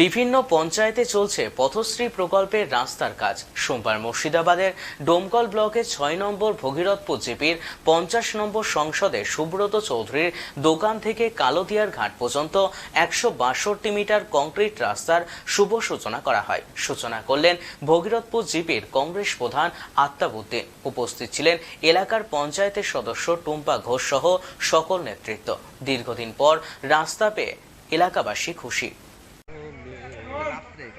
বিভিন্ন পঞ্চায়েতে চলছে পথশ্রী প্রকল্পের রাস্তার কাজ। সোমবার মুর্শিদাবাদের ডোমকল ব্লকের ছয় নম্বর ভগীরথপুর জিপির পঞ্চাশ নম্বর সংসদে সুব্রত চৌধুরীর দোকান থেকে কালোদিয়ার ঘাট পর্যন্ত একশো বাষট্টি মিটার কংক্রিট রাস্তার শুভ সূচনা করা হয়। সূচনা করলেন ভগীরথপুর জিপির কংগ্রেস প্রধান আত্মাবুদ্দিন। উপস্থিত ছিলেন এলাকার পঞ্চায়েতের সদস্য টুম্পা ঘোষ সহ সকল নেতৃত্ব। দীর্ঘদিন পর রাস্তা পেয়ে এলাকাবাসী খুশি।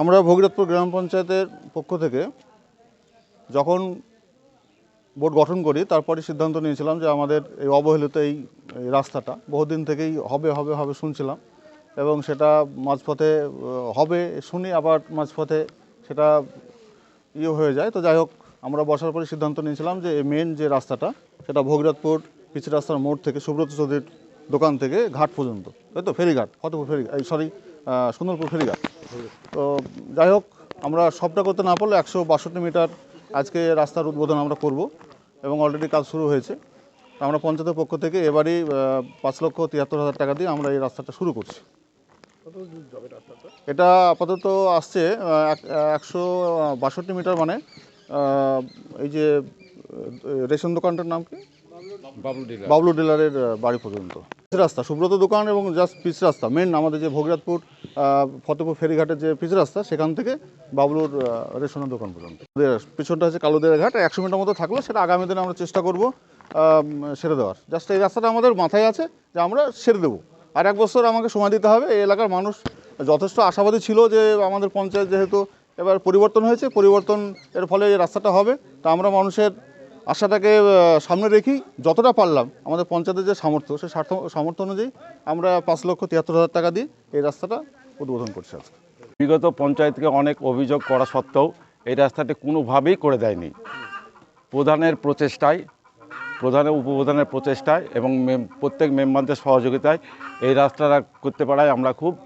আমরা ভগীরথপুর গ্রাম পঞ্চায়েতের পক্ষ থেকে যখন বোর্ড গঠন করি, তারপরে সিদ্ধান্ত নিয়েছিলাম যে আমাদের এই অবহেলিত এই রাস্তাটা বহুদিন থেকেই হবে হবে হবে শুনছিলাম এবং সেটা মাঝপথে হবে শুনি আবার মাঝপথে সেটা ইয়ে হয়ে যায়। তো যাই হোক, আমরা বসার পরে সিদ্ধান্ত নিয়েছিলাম যে মেন যে রাস্তাটা, সেটা ভগীরথপুর পিচি রাস্তার মোড় থেকে সুব্রত চৌধুরীর দোকান থেকে ঘাট পর্যন্ত। তাই তো ফেরিঘাট, ফতেপুর ফেরি সরি সুন্দরপুর ফেরিঘাট। তো যাই হোক আমরা সবটা করতে না পারলে একশো বাষট্টি মিটার আজকে রাস্তার উদ্বোধন আমরা করব এবং অলরেডি কাজ শুরু হয়েছে। আমরা পঞ্চায়েতের পক্ষ থেকে এবারই পাঁচ লক্ষ তিয়াত্তর হাজার টাকা দিয়ে আমরা এই রাস্তাটা শুরু করছি। এটা আপাতত আসছে এক- একশো বাষট্টি মিটার মানে এই যে রেশন দোকানটার নাম কি? বাবলু ডিলারের বাড়ি পর্যন্ত। রাস্তা, সুব্রত দোকান এবং জাস্ট পিচ রাস্তা মেন আমাদের যে ভোগরাতপুর ফতেপুর ফেরিঘাটের যে পিচ রাস্তা, সেখান থেকে বাবলুর রেশনের দোকান পর্যন্ত। পিছনটা হচ্ছে কালোদের ঘাট একশো মিটার মতো থাকল, সেটা আগামী দিনে আমরা চেষ্টা করব সেরে দেওয়ার। জাস্ট এই রাস্তাটা আমাদের মাথায় আছে যে আমরা সেরে দেবো। আর এক বছর আমাকে সময় দিতে হবে, এই এলাকার মানুষ যথেষ্ট আশাবাদী ছিল যে আমাদের পঞ্চায়েত যেহেতু এবার পরিবর্তন হয়েছে, পরিবর্তন এর ফলে এই রাস্তাটা হবে। তা আমরা মানুষের আশাটাকে সামনে রেখি যতটা পারলাম আমাদের পঞ্চায়েতের যে সামর্থ্য, সেই সার্থ- সামর্থ্য অনুযায়ী আমরা পাঁচ লক্ষ তিয়াত্তর হাজার টাকা দিয়ে এই রাস্তাটা উদ্বোধন করছি আজকে। বিগত পঞ্চায়েতকে অনেক অভিযোগ করা সত্ত্বেও এই রাস্তাটি কোনোভাবেই করে দেয়নি। প্রধানের প্রচেষ্টায়, প্রধানের উপপ্রধানের প্রচেষ্টায় এবং প্রত্যেক মেম্বারদের সহযোগিতায় এই রাস্তাটা করতে পারায় আমরা খুব